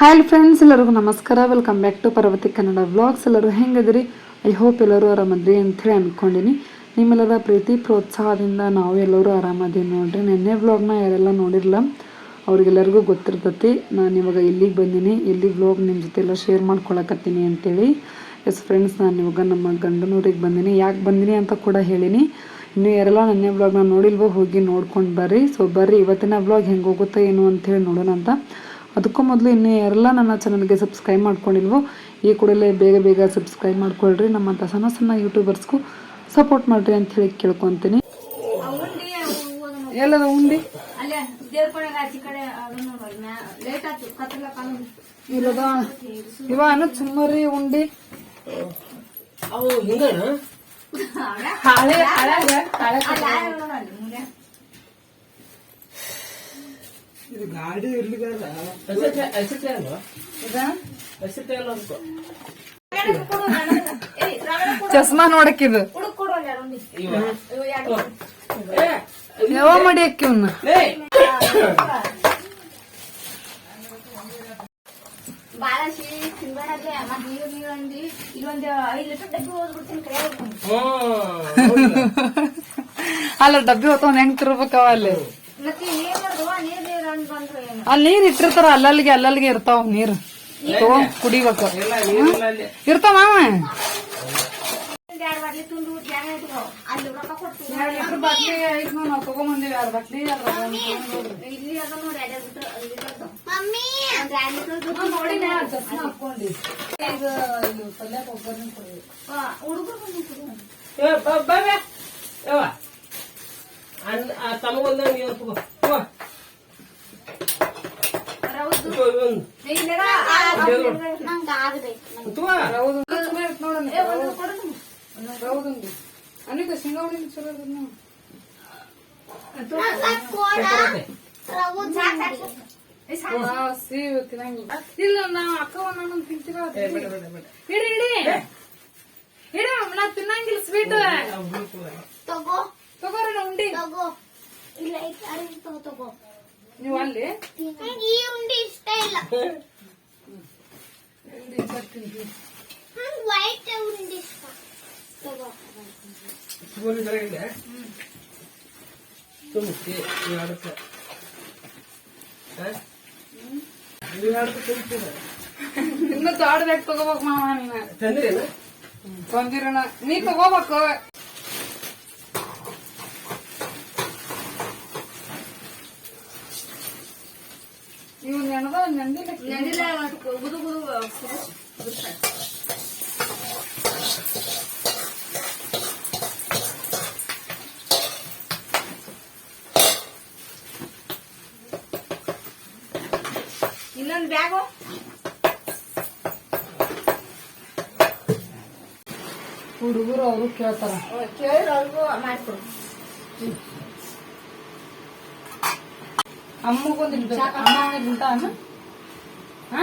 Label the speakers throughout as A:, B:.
A: Hi friends ಎಲ್ಲರಿಗೂ ನಮಸ್ಕಾರ. Welcome back to Parvathi Kannada vlogs ಎಲ್ಲರೂ ಹೆಂಗದಿರಿ ಐ ಹೋಪ್ ಎಲ್ಲರೂ ಆರಾಮದ್ರಿ ಅಂಥೇಳಿ ಅಂದ್ಕೊಂಡಿನಿ ನಿಮ್ಮೆಲ್ಲರ ಪ್ರೀತಿ, ಪ್ರೋತ್ಸಾಹದಿಂದ ನಾವು ಎಲ್ಲರೂ ಆರಾಮದೀವಿ ನೋಡ್ರಿ. ನಿನ್ನೆ ವ್ಲಾಗ್ನ ಯಾರೆಲ್ಲ ನೋಡಿರಲ್ಲ ಅವ್ರಿಗೆಲ್ಲರಿಗೂ ಗೊತ್ತಿರ್ತೈತಿ. ನಾನು ಇವಾಗ ಇಲ್ಲಿಗೆ ಬಂದೀನಿ. ಇಲ್ಲಿ ವ್ಲಾಗ್ ನಿಮ್ಮ ಜೊತೆ ಎಲ್ಲ ಶೇರ್ ಮಾಡ್ಕೊಳಕತ್ತೀನಿ ಅಂತೇಳಿ. ಎಸ್ ಫ್ರೆಂಡ್ಸ್ ನಾನು ಇವಾಗ ನಮ್ಮ ಗಂಡನೂರಿಗೆ ಬಂದೀನಿ. ಯಾಕೆ ಬಂದೀನಿ ಅಂತ ಕೂಡ ಹೇಳಿನಿ. ಇನ್ನು ಯಾರೆಲ್ಲ ನೆನ್ನೆ ವ್ಲಾಗ್ನ ನೋಡಿಲ್ವೋ ಹೋಗಿ ನೋಡ್ಕೊಂಡು ಬರ್ರಿ. ಸೊ ಬರ್ರಿ, ಇವತ್ತಿನ ವ್ಲಾಗ್ ಹೆಂಗೆ ಹೋಗುತ್ತೋ ಏನು ಅಂತೇಳಿ ನೋಡೋಣ ಅಂತ ಅದಕ್ಕೂ ಮೊದಲು ಇನ್ನು ಯಾರೆಲ್ಲ ನನ್ನ ಚಾನಲ್ಗೆ ಸಬ್ಸ್ಕ್ರೈಬ್ ಮಾಡ್ಕೊಂಡಿಲ್ವೋ ಈ ಕೂಡಲೇ ಬೇಗ ಬೇಗ ಸಬ್ಸ್ಕ್ರೈಬ್ ಮಾಡ್ಕೊಳ್ರಿ ನಮ್ಮಂಥ ಸಣ್ಣ ಸಣ್ಣ ಯೂಟ್ಯೂಬರ್ಸ್ಗೂ ಸಪೋರ್ಟ್ ಮಾಡಿರಿ ಅಂತ ಹೇಳಿ ಕೇಳ್ಕೊತೀನಿ ಎಲ್ಲದ ಉಂಡಿ
B: ಇವಾಗ ದೇವ್ರ ಕಡೆ ಆಚೆ ಕಡೆ ಅದನ್ನ ಲೇಟ್ ಆಯ್ತು ಕತ್ತಲ ಕಾಲ
A: ಇಲ್ಲದ ಇವ ಅನ್ನ ಸುಮ್ಮರಿ ಉಂಡಿ
C: ಅವು ಹಳೆ
A: ಹಳೆ ಹಳೆ
C: ಇದು ಗಾಡಿ ಹಸಿಟ್ಟೆ ಹಸಿಟ್ಟೆ ಅಲ್ವಾ? ಹಸಿಟ್ಟೆ ಅಲ್ಲ ಅನ್ಕೋ
A: ಚಸ್ಮಾ ನೋಡಕ್ಕಿದು ಯಾವ ಮಾಡಿ ಅಕ್ಕಿ ಇವ್ನ
C: ಏ,
B: ಬಾಳ ಸಿಹಿ ತಿನ್ಬೇಡಲ್ಲಿ ಮತ್ತ್ ನೀರು ನೀರು ಅಂದಿ. ಇಲ್ಲೊಂದು ಲೀಟರ್ ಡಬ್ಬಿ ಹೋಗ್ಬಿಡ್ತೀನಿ ಕೈ ಹಿಡ್ಕೊಂಡು.
A: ಅಲ್ಲ ಡಬ್ಬಿ ಹೊತ್ತೊಂದ್ ಹೆಂಗ್ ತಿರ್ಬೇಕವ ಅಲ್ಲಿ
B: ಮತ್ತೆ ಏನ್ ಮಾಡುದು ನೀರ್ ನೀರು ಅಂದ್ ಬಂದ್ರು ಏನು
A: ಅಲ್ಲಿ ನೀರ್ ಇಟ್ಟಿರ್ತಾರ ಅಲ್ಲಲ್ಲಿಗೆ ಅಲ್ಲಲ್ಲಿಗೆ ಇರ್ತಾವ ನೀರ್. ತಗೊಂಡ್ ಕುಡಿಬೇಕು. ಇರ್ತಾವ
C: ತಮಗೊಂದ ನೀವು ತಗೋ.
A: ಚಲೋ ತಿನ್ನಂಗಿಲ್ಲ. ಇಲ್ಲ ನಾ ಅಕ್ಕವ ನಾನು ತಿಂತೀವ
C: ಏ, ಬೇಡ, ಬೇಡ, ಬೇಡ.
A: ಇಡಿ ಇಡಿ ಇಡ ನಾ ತಿನ್ನಂಗಿಲ್ಲ ಸ್ವೀಟ್ ತಗೋರಿ ಉಂಡಿ
B: ತಗೋ ಇಲ್ಲ ತಗೋ
A: ನೀವು ಅಲ್ಲಿ
B: ಈ ಉಂಡಿ ಇಷ್ಟ. ಇಲ್ಲ
C: ಇದೆ. ತುಂಬಿಸಿ, ತುಂಬ್ತೀನಿ.
A: ಇನ್ನು ದೊಡ್ಡದಾಗ ತಗೋಬೇಕು ಮಾವ ನೀನ? ಬಂದಿರೋಣ. ನೀ ತಗೋಬೇಕು. ಇವ್ ನೆನದ ನೆಂದಿಲ್ಲ
B: ನೆಂದಿಲ್ಲ ಗುದು ಗುದು ಇನ್ನೊಂದು ಬ್ಯಾಗು?
A: ಹುಡುಗರು ಅವರು ಕೇಳ್ತಾರ.
B: ಕೇಳಿ ಅವ್ರಿಗೂ ಮಾಡ್ಕೊಡು.
A: ಅಮ್ಮಗೊಂದು ಅಮ್ಮ ಹಾ?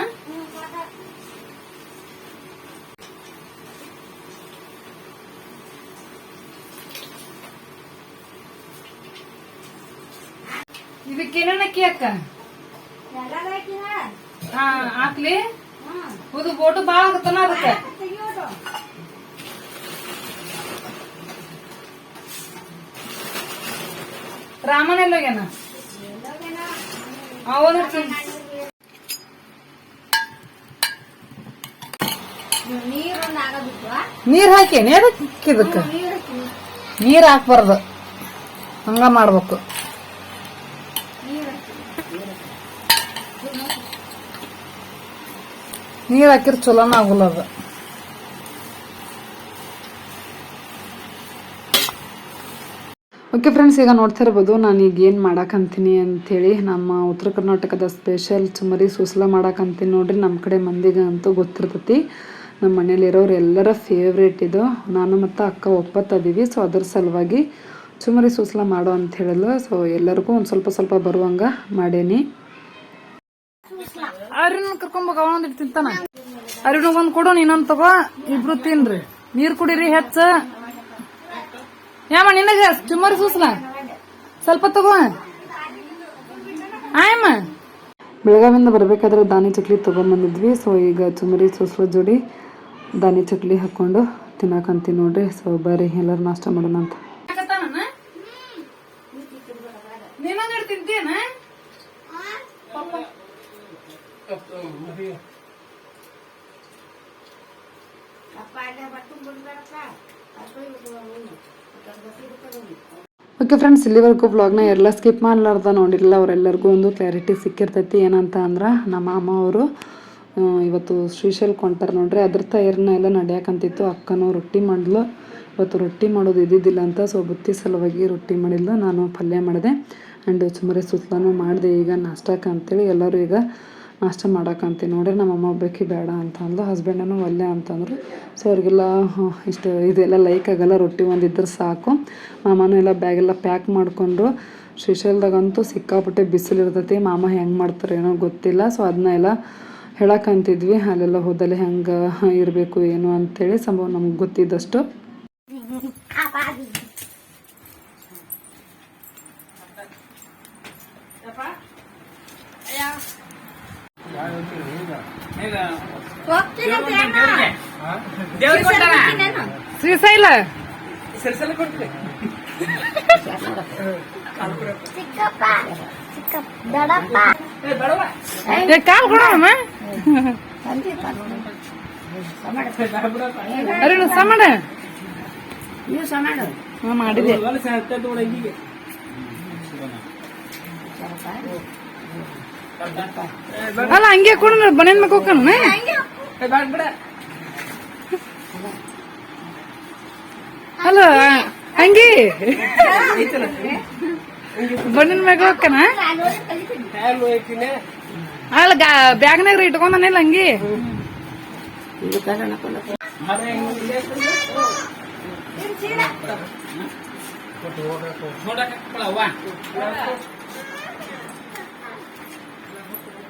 A: ಇದಕ್ಕೇನಕ್ಕಿ ಅಕ್ಕ?
B: ಹಾಕಿನ
A: ಹಾ ಹಾಕ್ಲಿ? ಇದು ಬೋಟು ಬಾ ಆಗತ್ತನ ಅದಕ್ಕೆ?
B: ತೆಗಿಯೋದು
A: ನೀರ್ ಹಾಕೇನಿ ಅದಕ್ಕೆ ಇದಕ್ಕೆ.
B: ನೀರು ಹಾಕಿ.
A: ನೀರ್ ಹಾಕ್ಬಾರ್ದು. ಹಂಗ ಮಾಡ್ಬೇಕು.
B: ನೀರು ಹಾಕಿ.
A: ನೀರ್ ಹಾಕಿರ್ ಚಲೋನ ಆಗುಲ್ಲ ಅದು. ಓಕೆ ಫ್ರೆಂಡ್ಸ್ ಈಗ ನೋಡ್ತಾ ಇರ್ಬೋದು ಈಗ ಏನು ಮಾಡಾಕಂತೀನಿ ಅಂಥೇಳಿ ನಮ್ಮ ಉತ್ತರ ಕರ್ನಾಟಕದ ಸ್ಪೆಷಲ್ ಚುಮರಿ ಸೂಸಲ ಮಾಡಾಕಂತೀನಿ ನೋಡ್ರಿ ನಮ್ಮ ಕಡೆ ಮಂದಿಗೆ ಅಂತೂ ಗೊತ್ತಿರ್ತೈತಿ. ನಮ್ಮ ಮನೇಲಿರೋರು ಎಲ್ಲರ ಫೇವ್ರೇಟ್ ಇದು. ನಾನು ಮತ್ತು ಅಕ್ಕ ಒಪ್ಪತ್ತದೀವಿ ಸೊ ಅದ್ರ ಸಲುವಾಗಿ ಚುಮರಿ ಸೂಸಲ ಮಾಡೋ ಅಂತ ಹೇಳಲು ಸೊ ಎಲ್ಲರಿಗೂ ಒಂದು ಸ್ವಲ್ಪ ಸ್ವಲ್ಪ ಬರುವಂಗ ಮಾಡೇನಿ. ಅರಿನ ಕರ್ಕೊಂಬೋಗ ಅವನೊಂದಿಟ್ಟು ತಿಂತಾನ ಒಂದ್ ಕೊಡು, ನೀನೊಂದ್ ತಗೋ, ಇಬ್ರು ತಿನ್ರಿ. ನೀರು ಕುಡೀರಿ ಹೆಚ್ಚ. ಯಾಮ ನಿನಗ ಚುಮ್ಮರಿ ಸೂಸ್ಲ ಸ್ವಲ್ಪ ತಗೋ ಆಯಮ್ಮ ಬೆಳಗಾವಿಂದ ಬರಬೇಕಾದ್ರೆ ದಾನಿ ಚಕ್ಲಿ ತೊಗೊಂಬಂದಿದ್ವಿ ಸೊ ಈಗ ಚುಮರಿ ಸೂಸ್ಲ ಜೋಡಿ ದಾನಿ ಚಕ್ಲಿ ಹಾಕ್ಕೊಂಡು ತಿನ್ನಕಂತೀನಿ ನೋಡ್ರಿ ಸೊ ಬರ್ರಿ ಎಲ್ಲರೂ ನಾಷ್ಟ ಮಾಡೋಣ ಅಂತ ತಿಂತೀಯನ ಓಕೆ ಫ್ರೆಂಡ್ಸ್ ಇಲ್ಲಿವರೆಗೂ ವ್ಲಾಗ್ನ ಎಲ್ಲ ಸ್ಕಿಪ್ ಮಾಡಲಾರ್ದ ನೋಡಿರಲಿಲ್ಲ. ಅವರೆಲ್ಲರಿಗೂ ಒಂದು ಕ್ಲಾರಿಟಿ ಸಿಕ್ಕಿರ್ತೈತಿ. ಏನಂತ ಅಂದ್ರೆ, ನಮ್ಮ ಮಾಮ ಅವರು ಇವತ್ತು ಶ್ರೀಶೈಲ್ ಕೊಂಟಾರ ನೋಡ್ರಿ. ಅದ್ರ ತಯಾರಿನ ಎಲ್ಲ ನಡೆಯಕಂತಿತ್ತು. ಅಕ್ಕನೂ ರೊಟ್ಟಿ ಮಾಡಲು. ಇವತ್ತು ರೊಟ್ಟಿ ಮಾಡೋದು ಇದ್ದಿದ್ದಿಲ್ಲ ಅಂತ ಸೊ ಬುತ್ತಿ ಸಲುವಾಗಿ ರೊಟ್ಟಿ ಮಾಡಿಲ್ಲ ನಾನು ಪಲ್ಯ ಮಾಡಿದೆ. ಆ್ಯಂಡ್ ಚುಮರಿ ಸುತ್ತಲೂ ಮಾಡಿದೆ. ಈಗ ನಾಷ್ಟಕ್ಕೆ ಅಂತೇಳಿ ಎಲ್ಲರೂ ಈಗ ನಾಷ್ಟ ಮಾಡಕ್ಕಂತೀವಿ ನೋಡಿರಿ ನಮ್ಮ ಅಮ್ಮ ಒಬ್ಬಾಕಿ ಬೇಡ ಅಂತ ಅಂದ್ಲು ಹಸ್ಬೆಂಡನು ಒಲ್ಲೆ ಅಂತಂದ್ರು. ಸೊ ಅವ್ರಿಗೆಲ್ಲ ಇಷ್ಟು ಇದೆಲ್ಲ ಲೈಕ್ ಆಗಲ್ಲ, ರೊಟ್ಟಿ ಒಂದಿದ್ರೆ ಸಾಕು. ಮಾಮನೂ ಎಲ್ಲ ಬ್ಯಾಗೆಲ್ಲ ಪ್ಯಾಕ್ ಮಾಡಿಕೊಂಡು, ಶ್ರೀಶೈಲದಾಗಂತೂ ಸಿಕ್ಕಾಪಟ್ಟೆ ಬಿಸಿಲು ಇರ್ತೈತಿ. ಮಾಮ ಹೆಂಗೆ ಮಾಡ್ತಾರೆ ಏನೋ ಗೊತ್ತಿಲ್ಲ. ಸೊ ಅದನ್ನ ಎಲ್ಲ ಹೇಳಕ್ಕಂತಿದ್ವಿ ಅಲ್ಲೆಲ್ಲ ಹೋದಲ್ಲಿ ಹೆಂಗೆ ಇರಬೇಕು, ಏನು ಅಂತೇಳಿ, ಸಂಭವ ನಮ್ಗೆ ಗೊತ್ತಿದ್ದಷ್ಟು. ಶ್ರೀಶೈಲ
B: ಚಿಕ್ಕಪ್ಪ ಚಿಕ್ಕಪ್ಪ ದೊಡ್ಡಪ್ಪ.
C: ಏ ಬಡವ.
A: ಕಾಲ್ ಕೊಡಮ್ಮ ಅರೆ ಸಮಾಡ.
B: ನೀವು ಸಮಾಡು.
A: ಮಾಡಿದೆ.
C: ಹತ್ತದ ಒಳಗಿಗೆ
A: ಅಲ್ಲ ಹಂಗೆ ಕೊಡ ಬನೇನ್ ಮಕ್ಕ ಹೋಗ್ಕಣ ಅಲ್ಲ ಹಂಗೆ ಬಣ್ಣಿನ ಮ್ಯಾಗ ಹೋಗ್ಕನ ಅಲ್ಲ ಬ್ಯಾಗ್ನಾಗ ಇಟ್ಕೊಂಡನಿಲ್ಲ ಹಂಗಿ.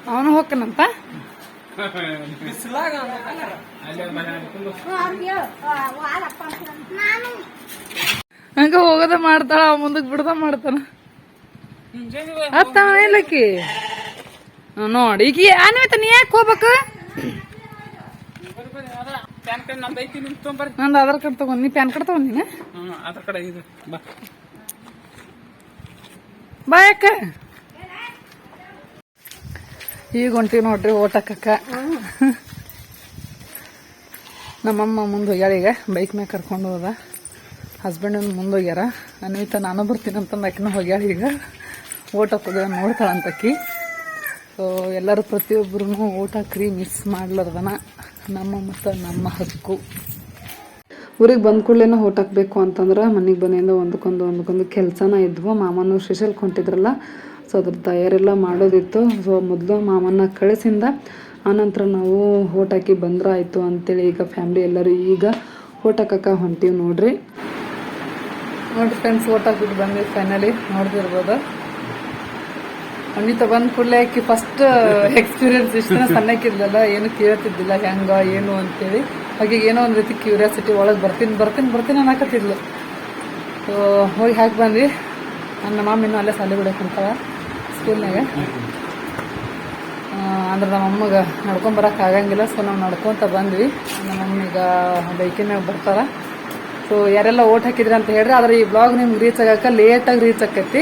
A: ಅವನು ಹೋಗ್ಕನಂತ
C: ಬಿಸ್ಲಾಗ
A: ಹಂಗ ಹೋಗೋದ ಮಾಡ್ತಾಳ ಅವ ಮುಂದಕ್ ಬಿಡದ ಮಾಡ್ತಾನ. ಹತ್ತವನ ಇಲ್ಲಕ್ಕಿ ನೋಡಿ ಈಗ ಅನ್ವಿತ ನೀ ಯಾಕೆ ಹೋಗ್ಬೇಕು?
C: ಕಾರ್ಡ್
A: ನಂದು ಆಧಾರ್ ಕಾರ್ಡ್ ತಗೊಂಡ್ ನೀ ಪ್ಯಾನ್ ಕಾರ್ಡ್ ತಗೊಂಡಿನ
C: ಕಡೆ ಇದು ಬಾ.
A: ಬಾ ಯಾಕ ಈಗ ಹೊಂಟಿವಿ ನೋಡ್ರಿ ಓಟಕ್ಕ ನಮ್ಮಮ್ಮ ಮುಂದೆ ಹೋಗ್ಯಾಳ ಈಗ ಬೈಕ್ ಮ್ಯಾಗ ಕರ್ಕೊಂಡು ಹೋದ. ಹಸ್ಬೆಂಡ್ ಮುಂದೆ ಹೋಗ್ಯಾರ. ಅನ್ವಿತ ನಾನು ಬರ್ತೀನಿ ಅಂತಂದು ಆಕಿನ ಹೋಗ್ಯಾಳ ಈಗ. ಓಟಕ್ಕೆ ಹೋಗ್ಯಾಳ ನೋಡ್ತಾಳಂತಕ್ಕಿ ಸೊ ಎಲ್ಲರೂ ಪ್ರತಿಯೊಬ್ಬರೂ ಓಟ್ ಹಾಕ್ರಿ ಮಿಸ್ ಮಾಡ್ಲಾರ್ದನ. ನಮ್ಮ ಮತ್ತು ನಮ್ಮ ಹಕ್ಕು. ಊರಿಗೆ ಬಂದ ಕೂಡಲೇನೋ ಓಟ್ ಹಾಕ್ಬೇಕು ಅಂತಂದ್ರೆ ಮನೆಗೆ ಬಂದಿಂದ ಒಂದಕ್ಕೊಂದು ಒಂದಕ್ಕೊಂದು ಕೆಲಸನ ಇದ್ವು. ಮಾಮನೂ ಶ್ರೀಶೈಲ್ ಹೊಂಟಿದ್ರಲ್ಲ. ಸೊ ಅದ್ರ ತಯಾರೆಲ್ಲ ಮಾಡೋದಿತ್ತು. ಸೊ ಮೊದಲು ಮಾಮನ ಕಳಿಸಿಂದ ಆನಂತರ ನಾವು ಹೋಟಾಕಿ ಬಂದ್ರೆ ಆಯಿತು ಅಂತೇಳಿ ಈಗ ಫ್ಯಾಮ್ಲಿ ಎಲ್ಲರೂ ಈಗ ಹೋಟಾಕ ಹೊಂಟೀವಿ ನೋಡ್ರಿ. ನೋಡಿ ಫ್ರೆಂಡ್ಸ್ ಊಟಕ್ಕೆ ಬಂದ್ವಿ ಫೈನಲಿ ನೋಡ್ತಿರ್ಬೋದು. ಅಣ್ಣಿ ಬಂದ ಕೂಡಲೇ ಆಕಿ ಫಸ್ಟ್ ಎಕ್ಸ್ಪೀರಿಯನ್ಸ್ ಇಷ್ಟ ಸಣ್ಣಕ್ಕಿರ್ಲಿಲ್ಲ ಏನು ಕೇಳ್ತಿದ್ದಿಲ್ಲ ಹೆಂಗ, ಏನು ಅಂತೇಳಿ. ಹಾಗೆ ಏನೋ ಒಂದು ರೀತಿ ಕ್ಯೂರಿಯಾಸಿಟಿ ಒಳಗೆ ಬರ್ತೀನಿ ಬರ್ತೀನಿ ಬರ್ತೀನಿ ಅನ್ನಕತ್ತಿದ್ಲು. ಹೋಗಿ ಹಾಕಿ ಬಂದ್ವಿ. ನನ್ನ ಮಾಮಿನೂ ಅಲ್ಲೇ ಸಾಲಿ ಬಿಡಕ್ಕಂತಾಳ ಸ್ಕೂಲ್ನಾಗ. ಅಂದ್ರೆ ನಮ್ಮ ಅಮ್ಮಗೆ ನಡ್ಕೊಂಡ್ ಬರಕ್ ಆಗಂಗಿಲ್ಲ ಸೊ ನಾವು ನಡ್ಕೊಂತ ಬಂದ್ವಿ. ನಮ್ಮ ಬೈಕಿನಾಗ ಬರ್ತಾರ. ಸೊ ಯಾರೆಲ್ಲ ಓಟ್ ಹಾಕಿದ್ರಿ ಅಂತ ಹೇಳ್ರಿ, ಆದ್ರೆ ಈ ಬ್ಲಾಗ್ ನಿಮ್ಗೆ ರೀಚ್ ಆಗಕ್ಕೆ ಲೇಟಾಗಿ ರೀಚ್ ಆಕೈತಿ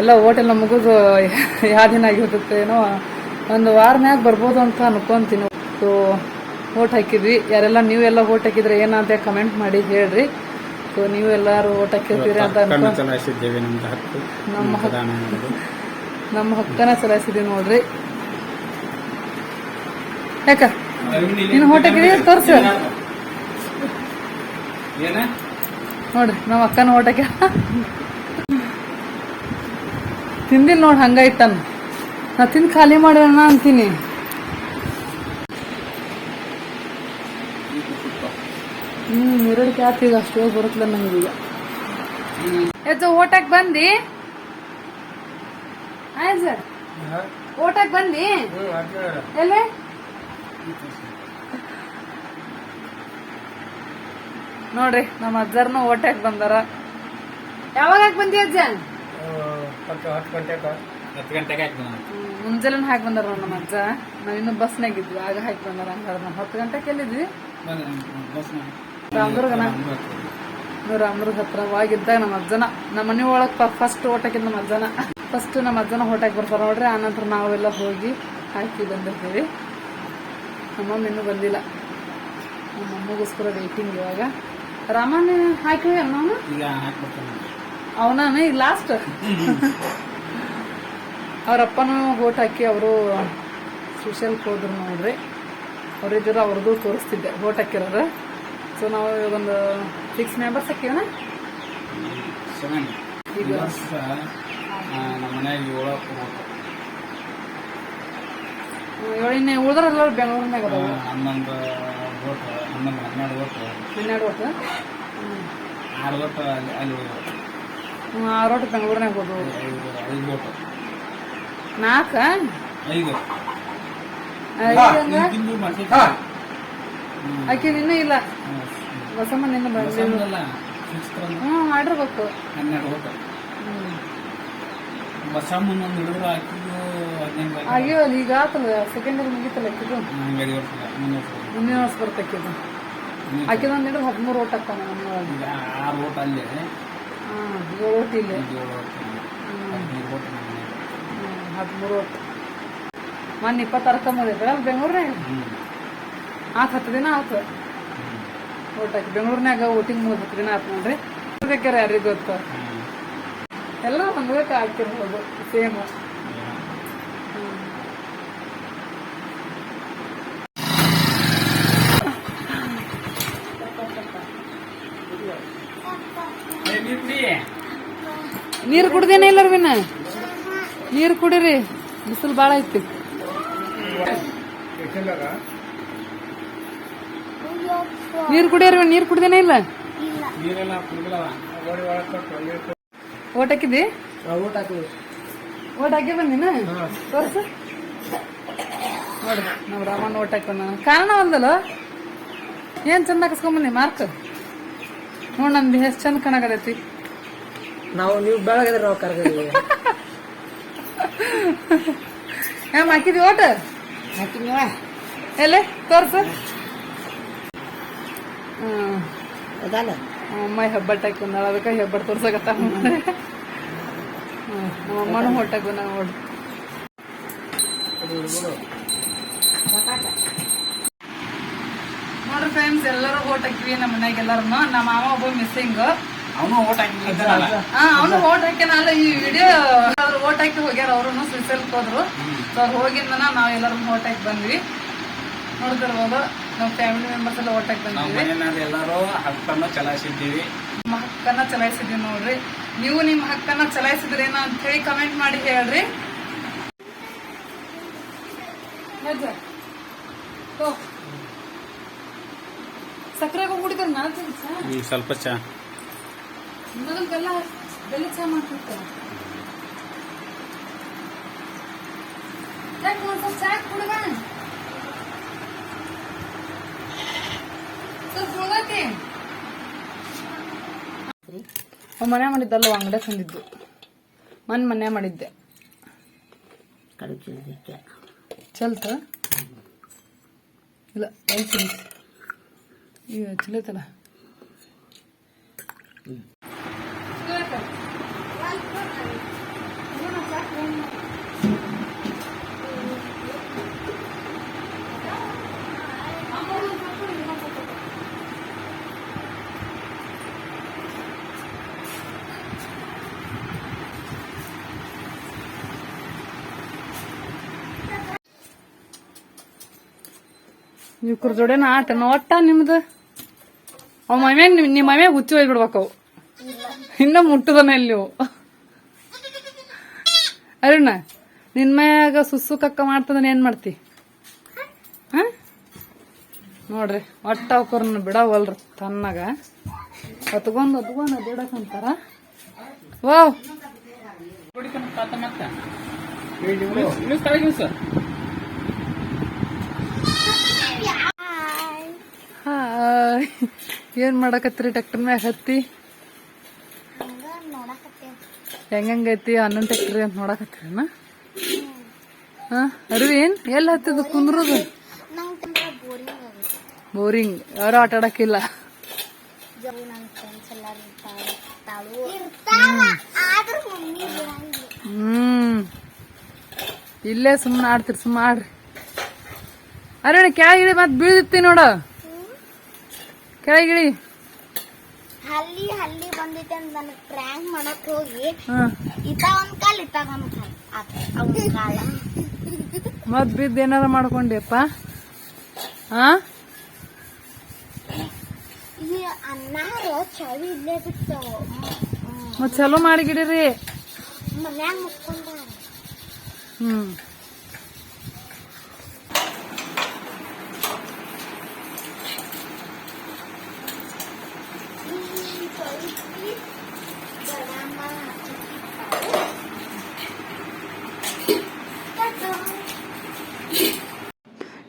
A: ಎಲ್ಲ ಓಟ್ ಎಲ್ಲ ಮುಗಿದು ಯಾವ ದಿನ ಆಗಿರ್ತೈತೆ ಏನೋ. ಒಂದು ವಾರ ಮ್ಯಾಗ ಬರ್ಬೋದು ಅಂತ ಅನ್ಕೊಂತೀನಿ. ಸೊ ಓಟ್ ಹಾಕಿದ್ವಿ. ಯಾರೆಲ್ಲ ನೀವೆಲ್ಲ ಓಟ್ ಹಾಕಿದ್ರೆ ಏನಂತ ಕಮೆಂಟ್ ಮಾಡಿ ಹೇಳ್ರಿ. ಸೊ ನೀವು ಎಲ್ಲರೂ ಓಟ್ ಕೇಳ್ತೀರಿ ಅಂತ
C: ಚಲಾಯಿಸಿದ್ದೇವೆ ನಮ್ದು ಹಕ್ಕು
A: ನಮ್ಮ ಹಕ್ಕು ನಮ್ಮ ಹಕ್ಕನ ಚಲಾಯಿಸಿದೀವಿ ನೋಡ್ರಿ. ಯಾಕ? ನಿನ್ನ ಓಟ್ ತೋರ್ಸ. ನೋಡ್ರಿ ನಮ್ಮ ಅಕ್ಕನ ಓಟ್ ಹಾಕ್ಯ ತಿಂದಿಲ್ಲ ನೋಡಿ ಹಂಗ ಇಟ್ಟನ್. ನಾ ತಿಂದು ಖಾಲಿ ಮಾಡೋಣ ಅಂತೀನಿ ಹ್ಮ್ ಎರಡು ಕ್ಯಾಪ್ ಈಗ ಅಷ್ಟು ಬರುತ್ತಲ್ಲ ನಂಗೀಗ ಎದ್ದು ಓಟಕ್ಕೆ ಬಂದಿ? ಆಯ್ತು ಸರ್. ಓಟಕ್ಕೆ ಬಂದಿ? ಎಲ್ಲೇ? ನೋಡ್ರಿ ನಮ್ಮ ಅಜ್ಜರ್ನು ಓಟಕ್ಕೆ ಬಂದಾರ. ಯಾವಾಗ ಬಂದಿ ಅಜ್ಜ? ಮುಂಜಾನೆ ಹಾಕಿ. ಬಂದಾರ ನಮ್ಮ ಅಜ್ಜ. ನಾವಿನ್ನು ಬಸ್ನಾಗಿದ್ವಿ ಆಗ ಹಾಕಿ ಬಂದಾರ ಹಂಗಾರ ನಾವು ಹತ್ತು ಗಂಟೆಗೆ ಎಲ್ಲಿದ್ವಿ?
C: ಬಸ್
A: ರಾಮದುರ್ಗನ? ನೀವು ರಾಮದುರ್ಗ ಹತ್ರ ನಮ್ಮ ಅಜ್ಜನ. ನಮ್ಮ ಮನೆ ಒಳಗೆ ಫಸ್ಟ್ ಓಟಕ್ಕಿಂತ ನಮ್ಮ ಅಜ್ಜನ. ಫಸ್ಟ್ ನಮ್ಮ ಅಜ್ಜನ ಓಟಕ್ಕೆ ಬರ್ತಾರೆ ನೋಡ್ರಿ ಆನಂತರ ನಾವೆಲ್ಲ ಹೋಗಿ ಹಾಕಿ ಬಂದಿರ್ತೀವಿ ನಮ್ಮಮ್ಮ ಇನ್ನೂ ಬಂದಿಲ್ಲ. ನಮ್ಮ ಅಮ್ಮಗೋಸ್ಕರ ವೇಟಿಂಗ್ ಇವಾಗ. ರಾಮಣ್ಣ
C: ಹಾಕಿ ಅಮ್ಮ
A: ಅವನ? ಈಗ ಲಾಸ್ಟ್ ಅವ್ರ ಅಪ್ಪನೂ ಓಟ್ ಹಾಕಿ ಅವರು ಸೋಷಿಯಲ್ಗೆ ಹೋದ್ರು ನೋಡ್ರಿ. ಅವ್ರಿದ್ರು ಅವ್ರದ್ದು ತೋರಿಸ್ತಿದ್ದೆ ಓಟ್ ಹಾಕಿರೋದು ಸೊ ನಾವು ಒಂದು ಸಿಕ್ಸ್ ಮೆಂಬರ್ಸ್ ಹಾಕಿವನ
C: ಸೆವೆನ್.
A: ಈಗ
C: ಬಸ್ ನಮ್ಮ ಮನ್ಯಾಗ ಏಳು ಹೋಗ್ಬೇಕು
A: ಏಳಿನ ಉಳ್ದಾರಲ್ಲ ಬೆಂಗಳೂರಿನಾಗ ಅದಾವ
C: ಹನ್ನೊಂದು ಓಟ್ ಹನ್ನೊಂದು ಹನ್ನೆರಡು ಓಟ್.
A: ಹನ್ನೆರಡು ಓಟ್?
C: ಆರು ಓಟ್ ಅಲ್ಲಿ ಅಲ್ಲಿ ಹೋಗ್ಬೇಕು
A: ಆರು ಓಟ್ ಬೆಂಗಳೂರಿನಾಗ
C: ಐದು ಓಟ್.
A: ನಾಲ್ಕ?
C: ಐದು.
A: ಆಕಿ ನಿನ್ನ ಇಲ್ಲ. ಬಸಮ್ಮ ನಿನ್ನ ಬಂದಿಲ್ಲ
C: ಅಲ್ಲ
A: ಹ್ಞೂ ಮಾಡಿರ್ಬೇಕು.
C: ಹನ್ನೆರಡು ಬಸಮ್ಮನ ಒಂದು ಹಿಡಿದ್ರು ಹಾಕಿದ್ದು ಹದಿನೈದು
A: ಆಗ್ಯವಲ್ಲ ಈಗ ಆತಲ್ಲ ಸೆಕೆಂಡ್ ಇಯರ್ ಮುಗಿತಲ್ಲ ಆಕಿದು?
C: ಹಂಗಾಗಿ ವರ್ಷ ಮುಂದೆ ವರ್ಷ
A: ಮುಂದಿನ ವರ್ಷ ಆಕಿದೊಂದು ಹಿಡಿದು ಹದಿಮೂರು ಓಟ್ ಹಾಕ್ತಾನೆ ನಮ್ಮ
C: ಆರು ಓಟ್ ಅಲ್ಲಿ.
A: ಹಾಂ ಏಳು ಓಟ್ ಇಲ್ಲ.
C: ಐದು ಏಳು ಓಟ್ ಹದಿನೈದು ಓಟ್
A: ಹದಿಮೂರು ಓಟ್. ಮೊನ್ನೆ ಇಪ್ಪತ್ತಾರು ಕಮ್ಮಿ ಅಲ್ಲಿ ಆತು ಹತ್ತು ದಿನ ಆತು. ಓಟ್ ಹಾಕಿ. ಬೆಂಗಳೂರಿನಾಗ ವೋಟಿಂಗ್ ಮುಗಿದ ಹತ್ತು ದಿನ ಆತು ನೋಡ್ರಿ. ಬೇಕಾರೆ ಯಾರಿಗೆ ಗೊತ್ತು? ಎಲ್ಲ ಒಂದು ಆಗ್ತಿರ್ಬೋದು ಸೇಮ್
C: ನೀರ್
A: ಇಲ್ಲ ರೀ ನೀರು ಕುಡಿರಿ. ಬಿಸಿಲು ಭಾಳ ಐತಿ. ನೀರು ಕುಡಿಯರ್ವಿ ನೀರು ಕುಡ್ದೇನೆ ಇಲ್ಲ?
C: ನೀರೆಲ್ಲ ಕುಡಿದಿಲ್ಲವ.
A: ಓಟ್ ಹಾಕಿದಿ
C: ಊಟ ಹಾಕಿದ್ವಿ.
A: ಓಟ್ ಹಾಕಿ ಬಂದಿನ? ತೋರ್ಸು. ನೋಡಿ ನಾವು ರಾಮಣ್ಣ ಓಟ್ ಹಾಕಿ ಬಂದ ಕಾರಣ ಒಂದಲ್ಲ? ಏನ್ ಚಂದ ಹಾಕಿಸ್ಕೊಂಬಂದಿ ಮಾರ್ಕ್? ನೋಡ್ ನಂದು ಎಷ್ಟು ಚಂದ ಕಾಣಕತೈತಿ
C: ನಾವು ನೀವು ಬೆಳಗಿದ್ರೆ ನಾವು ಕರ್ಗಿದ್ವಿ
A: ಏಮ್ ಹಾಕಿದಿ ಓಟ್? ಎಲ್ಲೇ? ತೋರ್ಸು.
C: ಅದಲ್ಲ?
A: ಅಮ್ಮ ಹೆಬ್ಬಟ್ಟು ಹಾಕಿ ಬಂದಾಳ ಅದಕ್ಕೆ ಹೆಬ್ಬಟ್ ತೋರ್ಸಕತ್ತ ನಮ್ಮ ಅಮ್ಮನೂ ಹೊಟ್ಟಾಕ ನಾವು ನೋಡಿ. ನೋಡ್ರಿ ಫ್ರೆಂಡ್ಸ್ ಎಲ್ಲರೂ ಓಟ್ ಹಾಕಿವಿ ನಮ್ಮ ಮನ್ಯಾಗ ಎಲ್ಲರೂ ನಮ್ಮ ಮಾವ ಒಬ್ಬ ಮಿಸ್ಸಿಂಗ್
C: ಅವನು ಓಟ್
A: ಹಾ ಅವನು ಓಟ್ ಹಾಕ್ಯಾನಲ್ಲ ಈ ವಿಡಿಯೋ ಓಟ್ ಹಾಕಿ ಹೋಗ್ಯಾರ ಅವರು ಸುಸೆಲ್ಕ್ ಹೋದ್ರು. ಸೊ ಅವ್ರು ಹೋಗಿಂದನ ನಾವ್ ಎಲ್ಲರೂ ಓಟ್ ಹಾಕಿ ಬಂದ್ವಿ. ನೋಡ್ತಿರ್ಬೋದು ನಮ್ಮ ಫ್ಯಾಮಿಲಿ ಮೆಂಬರ್ಸ್ ಎಲ್ಲ ಒಟ್ಟಾಗಿ
C: ನಾವು ಮನೆಯಲ್ಲಿ ಎಲ್ಲರೂ ಹಕ್ಕನ್ನು ಚಲಾಯಿಸಿದ್ದೀವಿ.
A: ನಿಮ್ಮ ಹಕ್ಕನ್ನ ಚಲಾಯಿಸಿದ್ದೀವಿ ನೋಡ್ರಿ. ನೀವು ನಿಮ್ಮ ಹಕ್ಕನ್ನ ಚಲಾಯಿಸಿದ್ರೇನ ಅಂತ ಹೇಳಿ ಕಮೆಂಟ್ ಮಾಡಿ ಹೇಳ್ರಿ. ಸಕ್ಕರೆ ಕುಡಿತಾರ? ನಾ
C: ಈಗ ಸ್ವಲ್ಪ ಚಾ.
A: ಮೊದಲು ಬೆಲ್ಲ ಬೆಲ್ಲ ಚಾ ಮಾಡ್ತಿರ್ತಾರೆ ಯಾಕೆ ಒಂದು ಚಾ ಸ್ವಲ್ಪ ಮುಳಗೈತಿ ಮನೆ ಮಾಡಿದ್ದಲ್ಲ ಅಂಗಡಿ ತಂದಿದ್ದು. ಮನ್ ಮನೆ ಮಾಡಿದ್ದೆ. ಚಲ್ತ? ಇಲ್ಲ ಈಗ ಚಲೈತಲ್ಲ ಇವ್ರ ಜೋಡಿನ ಆಟ ನೋಟ ನಿಮ್ದು. ಅವ್ ಮಮ್ಯಾಗ ನಿಮ್ಮ ಮಮ್ಯಾಗ ಹುಚ್ಚಿ ಒಯ್ಬಿಡ್ಬೇಕು ಅವು. ಇನ್ನ ಮುಟ್ಟದನ ಇಲ್ಲಿ ಅವು ಅರುಣ, ನಿನ್ ಮ್ಯಾಗ ಸುಸ್ಸು ಕಕ್ಕ ಮಾಡ್ತದನ ಏನ್ ಮಾಡ್ತಿ? ನೋಡ್ರಿ, ಒಟ್ಟ ಅವಕರ್ನ ಬಿಡವಲ್ರಿ ತನ್ನಾಗ ಹೊತ್ಕೊಂಡ್ ಹೊತ್ಕೊಂಡ್ ಅದಿಡಕಂತಾರ ವಾವ್. ಏನ್ ಮಾಡಕತ್ರಿ ಟ್ಯಾಕ್ಟರ್ ಮ್ಯಾಗ ಹತ್ತಿ? ಹೆಂಗೈತಿ ಹನ್ನೊಂದು ಟ್ಯಾಕ್ಟ್ರಿ ಅಂತ ನೋಡಕತ್ತೀರನ? ಹಾ ಅರವಿಂದ್ ಎಲ್ಲಿ ಹತ್ತಿದ್ದು? ಕುಂದ್ರದು?
B: ಬೋರಿಂಗ್
A: ಯಾರು ಆಟ
B: ಮಮ್ಮಿ
A: ಹ್ಮ್. ಇಲ್ಲೇ ಸುಮ್ಮನೆ ಆಡ್ತೀರಿ ಸುಮ್ಮನೆ ಆಡ್ರಿ. ಅರೆ ಕೆಳಗಿಳಿ ಮತ್ತೆ ಬೀಳ್ತಿ ನೋಡ? ಕೆಳಗಿಳಿ
B: ಹಲ್ಲಿ ಹಲ್ಲಿ ಬಂದಿದೆ ಅಂತ ನನಗೆ ಪ್ರ್ಯಾಂಕ್ ಮಾಡಕ್ ಹೋಗಿ.
A: ಹಾ.
B: ಇತ್ತ ಒಂದ್ ಕಾಲ್ ಇತ್ತಾಗ ಒಂದ್ ಕಾಲ್. ಆತ ಅವ್ನ ಕಾಲ.
A: ಮತ್ ಬಿದ್ದು ಏನಾರ ಮಾಡ್ಕೊಂಡಿಯಪ್ಪ? ಹಾ?
B: ಈ ಅನ್ನಾರ ಇಲ್ಲೇ ಬಿಟ್ಟು
A: ಮತ್ ಚಲೋ ಮಾಡಿಗಿಡಿರಿ
B: ಮನ್ಯಾಗ
A: ಹ್ಮ್.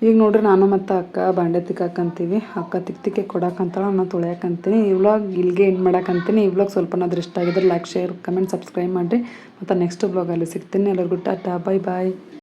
A: ಈಗ ನೋಡ್ರಿ ನಾನು ಮತ್ತು ಅಕ್ಕ ಬಾಂಡೆ ತಿಕ್ಕಾಕಂತೀವಿ ಅಕ್ಕ ತಿಕ್ ತಿಕ್ಕೆ ಕೊಡಕ್ಕಂತಾಳೆ ನಾನು ತೊಳೆಯಕ್ಕಂತೀನಿ ಈ ವ್ಲಾಗ್ ಇಲ್ಲಿಗೆ ಏನು ಮಾಡಕ್ಕಂತೀನಿ ಈ ವ್ಲಾಗ್ ಸ್ವಲ್ಪನಾದ್ರೂ ಇಷ್ಟ ಆಗಿದ್ರೆ ಲೈಕ್ ಶೇರ್ ಕಮೆಂಟ್ ಸಬ್ಸ್ಕ್ರೈಬ್ ಮಾಡಿರಿ. ಮತ್ತು ನೆಕ್ಸ್ಟ್ ವ್ಲಾಗಲ್ಲಿ ಸಿಗ್ತೀನಿ. ಎಲ್ಲರಿಗೂ ಟಾಟಾ ಬಾಯ್ ಬಾಯ್